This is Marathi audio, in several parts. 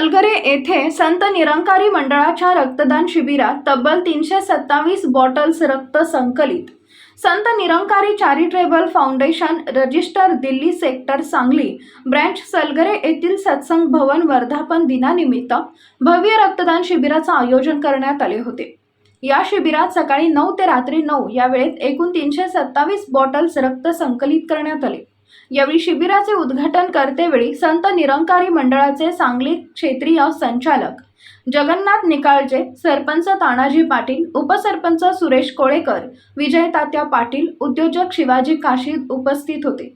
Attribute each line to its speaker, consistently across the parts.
Speaker 1: सलगरे येथे संत निरंकारी मंडळाच्या रक्तदान शिबिरात तब्बल तीनशे सत्तावीस बॉटल्स रक्त संकलित. Sant Nirankari charitable foundation register Delhi sector Sangli branch Salgare येथील सत्संग भवन वर्धापन दिनानिमित्त भव्य रक्तदान शिबिराचं आयोजन करण्यात आले होते. या शिबिरात सकाळी नऊ ते रात्री नऊ या वेळेत एकूण तीनशे सत्तावीस बॉटल्स रक्त संकलित करण्यात आले. यावेळी शिबिराचे उद्घाटन करतेवेळी संत निरंकारी मंडळाचे सांगली क्षेत्रीय संचालक जगन्नाथ निकाळजे सरपंच तानाजी पाटील उपसरपंच सुरेश कोळेकर विजय तात्या पाटील उद्योजक शिवाजी काशी उपस्थित होते.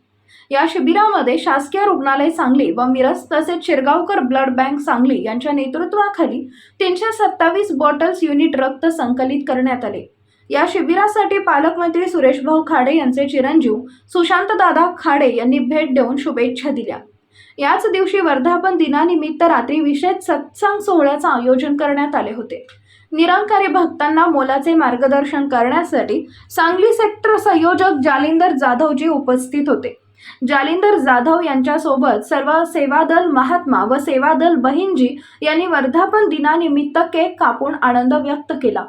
Speaker 1: या शिबिरामध्ये शासकीय रुग्णालय सांगली व मिरज तसेच शिरगावकर ब्लड बँक सांगली यांच्या नेतृत्वाखाली तीनशे सत्तावीस बॉटल्स युनिट रक्त संकलित करण्यात आले. या शिबिरासाठी पालकमंत्री सुरेशभाऊ खाडे यांचे चिरंजीव सुशांतदादा खाडे यांनी भेट देऊन शुभेच्छा दिल्या. याच दिवशी वर्धापन दिनानिमित्त रात्री विशेष सत्संग सोहळ्याचं आयोजन करण्यात आले होते. निरंकारी भक्तांना मोलाचे मार्गदर्शन करण्यासाठी सांगली सेक्टर संयोजक जालिंदर जाधवजी उपस्थित होते. जालिंदर जाधव यांच्यासोबत सर्व सेवादल महात्मा व सेवादल बहिणजी यांनी वर्धापन दिनानिमित्त केक कापून आनंद व्यक्त केला.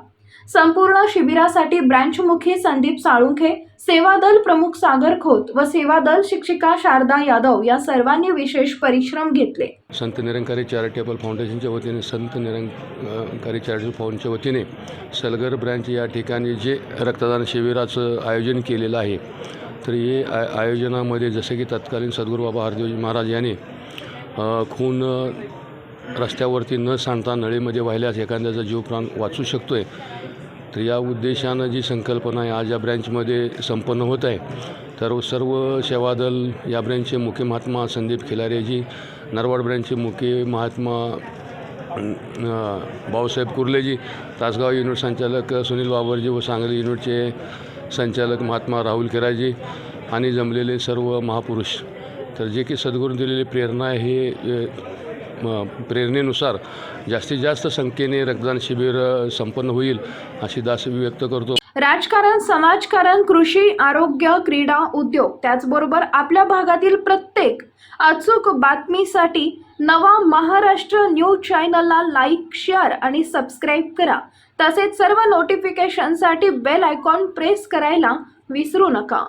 Speaker 1: संपूर्ण शिबिरासाठी ब्रँचमुखी संदीप साळुंखे सेवादल प्रमुख सागर खोत व सेवादल शिक्षिका शारदा यादव या सर्वांनी विशेष परिश्रम घेतले.
Speaker 2: संत निरंकारी चॅरिटेबल फाउंडेशनच्या वतीने संत निरंकारी चॅरिटेबल फाउंडच्या वतीने सलगर ब्रँच या ठिकाणी जे रक्तदान शिबिराचं आयोजन केलेलं आहे तर हे आय आयोजनामध्ये जसे की तत्कालीन सद्गुरू बाबा हरदेवजी महाराज यांनी खून रस्त्यावरती न सांडता नळीमध्ये वाहिल्यास एखाद्याचा जीव प्राण वाचू शकतो आहे तर या उद्देशानं जी संकल्पना आहे आज या ब्रँचमध्ये संपन्न होत आहे. तर सर्व सेवादल या ब्रँचचे मुख्य महात्मा संदीप खिलारेजी नरवाड ब्रँचचे मुख्य महात्मा भाऊसाहेब कुर्लेजी तासगाव युनिट संचालक सुनील बाबरजी व सांगली युनिटचे संचालक महात्मा राहुल केराजी आणि जमलेले सर्व महापुरुष. तर जे की सद्गुरू दिलेली प्रेरणा आहे हे प्रेरणेनुसार जास्तीत जास्त संख्येने रक्तदान शिबिर संपन्न होईल अशी दास व्यक्त करतो.
Speaker 1: राजकारण समाजकारण कृषी आरोग्य क्रीडा उद्योग त्याचबरोबर आपल्या भागातील प्रत्येक अचूक बातमीसाठी नवा महाराष्ट्र न्यूज चॅनलला लाईक शेअर आणि सबस्क्राईब करा. तसेच सर्व नोटिफिकेशनसाठी बेल आयकॉन प्रेस करायला विसरू नका.